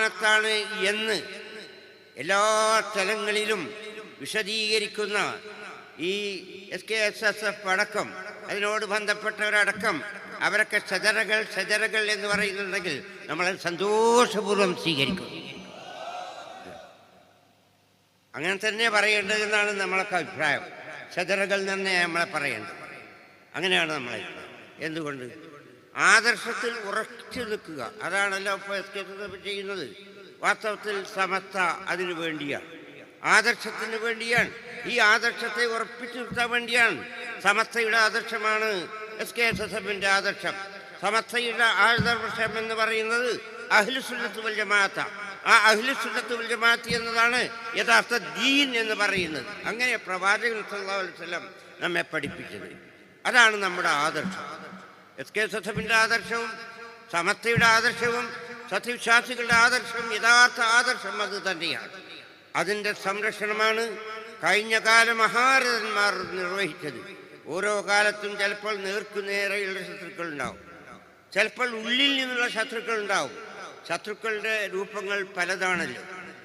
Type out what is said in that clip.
ാണ് എന്ന് എല്ലാ തലങ്ങളിലും വിശദീകരിക്കുന്ന ഈ S K S S F അടക്കം അതിനോട് ബന്ധപ്പെട്ടവരടക്കം അവരൊക്കെ ചതരകൾ ചതരകൾ എന്ന് പറയുന്നുണ്ടെങ്കിൽ നമ്മൾ സന്തോഷപൂർവം സ്വീകരിക്കും. അങ്ങനെ തന്നെ പറയേണ്ടതെന്നാണ് നമ്മളൊക്കെ അഭിപ്രായം. ചതരകൾ തന്നെ നമ്മളെ പറയേണ്ടത്. അങ്ങനെയാണ് നമ്മളെ എന്തുകൊണ്ട്? ആദർശത്തിൽ ഉറച്ചു നിൽക്കുക അതാണല്ലോ ഇപ്പോൾ എസ് കെ ചെയ്യുന്നത്. വാസ്തവത്തിൽ സമസ്ത അതിനു വേണ്ടിയാണ്. ആദർശത്തിന് വേണ്ടിയാണ്. ഈ ആദർശത്തെ ഉറപ്പിച്ചു നിർത്താൻ വേണ്ടിയാണ്. സമസ്തയുടെ ആദർശമാണ് എസ് കെ എസ് എസ് എഫിന്റെ ആദർശം. സമസ്തയുടെ ആദർശം എന്ന് പറയുന്നത് അഹ്ലുസുന്നത്ത് വൽ ജമാഅത്ത. ആ അഹ്ലുസുന്നത്ത് വൽ ജമാഅത്ത് എന്നതാണ് യഥാർത്ഥ ദീൻ എന്ന് പറയുന്നത്. അങ്ങനെ പ്രവാചകൻ വസല്ലം നമ്മെ പഠിപ്പിച്ചത്. അതാണ് നമ്മുടെ ആദർശം. എസ് കെ സസഫിന്റെ ആദർശവും സമസ്തയുടെ ആദർശവും സത്യവിശ്വാസികളുടെ ആദർശവും യഥാർത്ഥ ആദർശം അത് തന്നെയാണ്. അതിന്റെ സംരക്ഷണമാണ് കഴിഞ്ഞ കാല മഹാരഥന്മാർ നിർവഹിച്ചത്. ഓരോ കാലത്തും ചിലപ്പോൾ നേർക്കുനേരെയുള്ള ശത്രുക്കൾ ഉണ്ടാവും ചിലപ്പോൾ ഉള്ളിൽ നിന്നുള്ള ശത്രുക്കൾ ഉണ്ടാവും ശത്രുക്കളുടെ രൂപങ്ങൾ പലതാണല്ലോ.